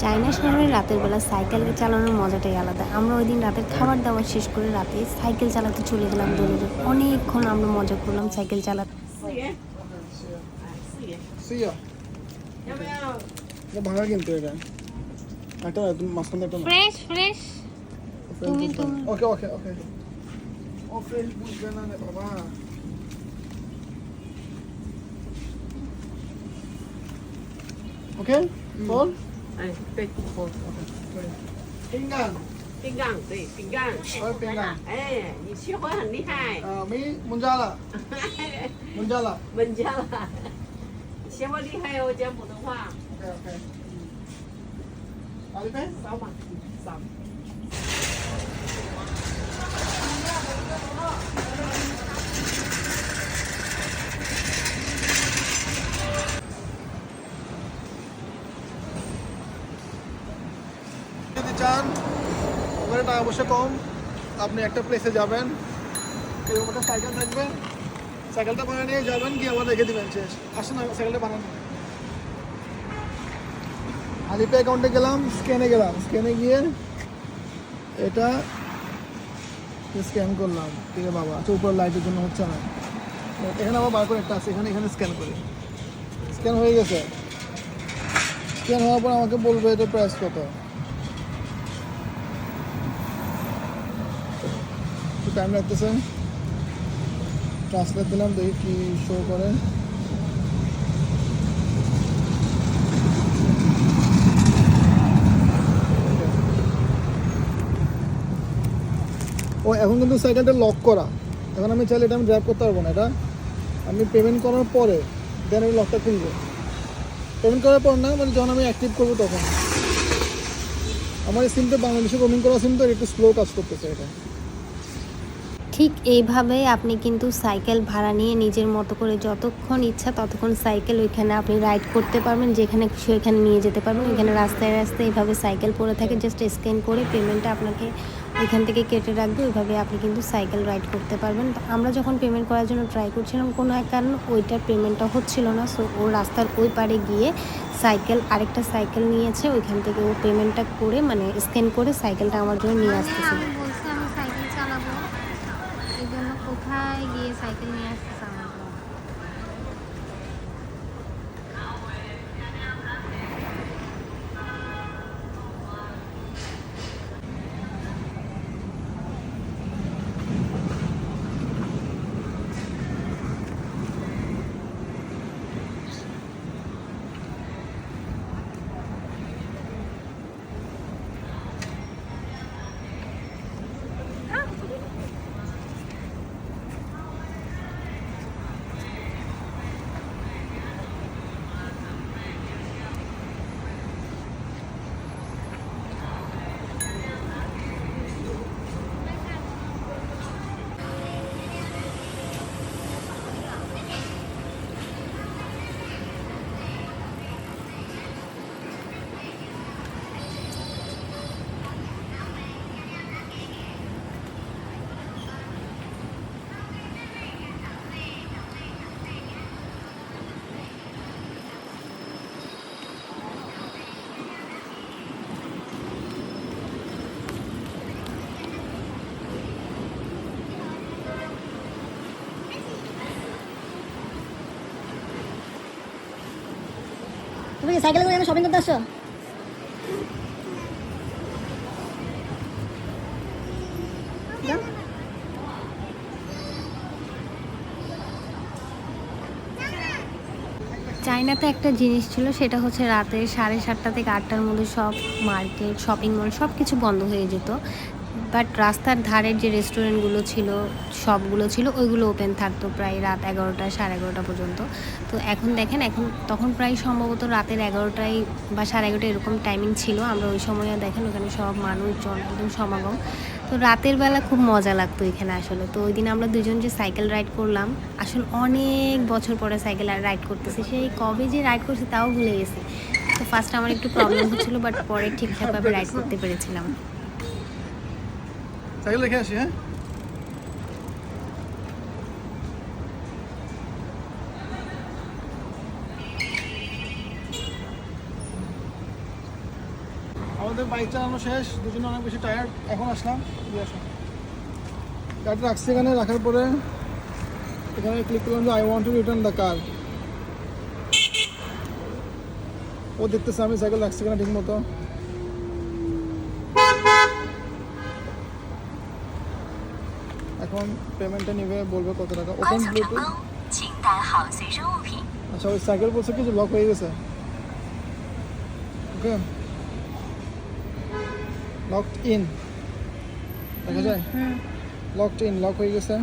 China শহরে রাতের বেলা cycle চালানোর মজাটাই আলাদা। আমরা ওই দিন রাতের খাবার দাবার শেষ করে রাতে সাইকেল চালাতে চলে গেলাম দৌড়ে। অনেকক্ষণ আমরা মজা করলাম সাইকেল চালাতে। তুমি ওকে ওকে বল। 哎，对，对，对，平安，平安，对，平安，哎，平安，哎，你学会很厉害，啊，没蒙家了，蒙家了，蒙家了，学会厉害哦，讲普通话，OK，OK，好的，扫码，扫。যদি চান ওখানে টাকা পয়সা কম। আপনি একটা প্লেসে যাবেন। এরকম একটা সাইকেল থাকবে। সাইকেলটা বানিয়ে নিয়ে যাবেন, গিয়ে আবার রেখে দেবেন শেষ। আসুন না সাইকেলটা বানানো। আলিপে অ্যাকাউন্টে গেলাম স্ক্যানে গেলাম। স্ক্যানে গিয়ে এটা স্ক্যান করলাম। ঠিক আছে বাবা আচ্ছা উপর লাইটের জন্য হচ্ছে না। এখানে আবার বার করে একটা আছে, এখানে এখানে স্ক্যান করি। স্ক্যান হয়ে গেছে। স্ক্যান হওয়ার পর আমাকে বলবে এটা প্রাইস কত। একটু টাইম লাগতেছে। ট্রান্সলেট দিলাম, দেখি কি শো করে। ও, এখন কিন্তু সাইকেলটা লক করা। এখন আমি চাইলে এটা আমি ড্রাইভ করতে পারব না, এটা আমি পেমেন্ট করার পরে দেন আমি লকটা খুলবো। পেমেন্ট করার পর না মানে যখন আমি অ্যাক্টিভ করব তখন। আমার এই সিমটা বাংলাদেশে রোমিং করা সিম তো একটু স্লো কাজ করতেছে এটা। ঠিক এইভাবে আপনি কিন্তু সাইকেল ভাড়া নিয়ে নিজের মতো করে যতক্ষণ ইচ্ছা ততক্ষণ সাইকেল ওইখানে আপনি রাইড করতে পারবেন, যেখানে ওইখানে নিয়ে যেতে পারবেন। ওইখানে রাস্তায় রাস্তায় এইভাবে সাইকেল পড়ে থাকে জাস্ট স্ক্যান করে পেমেন্টটা আপনাকে ওইখান থেকে কেটে রাখবে, ওইভাবে আপনি কিন্তু সাইকেল রাইড করতে পারবেন। তো আমরা যখন পেমেন্ট করার জন্য ট্রাই করছিলাম, কোনো এক কারণে ওইটার পেমেন্টটা হচ্ছিল না। সো ও রাস্তার ওই পারে গিয়ে সাইকেল, আরেকটা সাইকেল নিয়েছে, ওইখান থেকে ও পেমেন্টটা করে মানে স্ক্যান করে সাইকেলটা আমার জন্য নিয়ে আসতেছে আমি বলছি আমি সাইকেল চালাবো এই জন্য কোথায় গিয়ে সাইকেল নিয়ে আসতেছে আমার জন্য তুমি কি সাইকেলে করে শপিং করতে আসছো। চায়নাতে একটা জিনিস ছিল, সেটা হচ্ছে রাতে সাড়ে সাতটা থেকে আটটার মধ্যে সব মার্কেট শপিং মল সব কিছু বন্ধ হয়ে যেত বাট রাস্তার ধারের যে রেস্টুরেন্টগুলো ছিল, সবগুলো ছিল, ওইগুলো ওপেন থাকতো প্রায় রাত এগারোটা সাড়ে এগারোটা পর্যন্ত। তো এখন দেখেন, এখন তখন প্রায় সম্ভবত রাতের এগারোটায় বা সাড়ে এগারোটা এরকম টাইমিং ছিল। আমরা ওই সময় দেখেন, ওখানে সব মানুষজন, একদম সমাগম। তো রাতের বেলা খুব মজা লাগতো এখানে আসলে। তো ওই দিন আমরা দুজন যে সাইকেল রাইড করলাম, আসলে অনেক বছর পরে সাইকেল রাইড করতেছি। সেই কবে যে রাইড করছি তাও ভুলে গেছি। তো ফার্স্ট আমার একটু প্রবলেম হচ্ছিল বাট পরে ঠিকঠাকভাবে রাইড করতে পেরেছিলাম। সাইকেল রেখে আসি হ্যাঁ? আমাদের বাইক চালানো শেষ, দুজনে অনেক বেশি টায়ার্ড এখন আসলাম, দিয়ে আসলাম। গাড়িটা রাখছি এখানে, রাখার পরে এখানে ক্লিক করলাম যে I want to return the car ও দেখতেছে আমি সাইকেল রাখছি এখানে ঠিক মতো। এখন পেমেন্টটা নিবে বলবে কত টাকা। ওপেন ব্লুটুথ আচ্ছা ওই সাইকেল বলছে কিছু লক হয়ে গেছে? ওকে লকড ইন দেখা যায়? লকড ইন লক হয়ে গেছে।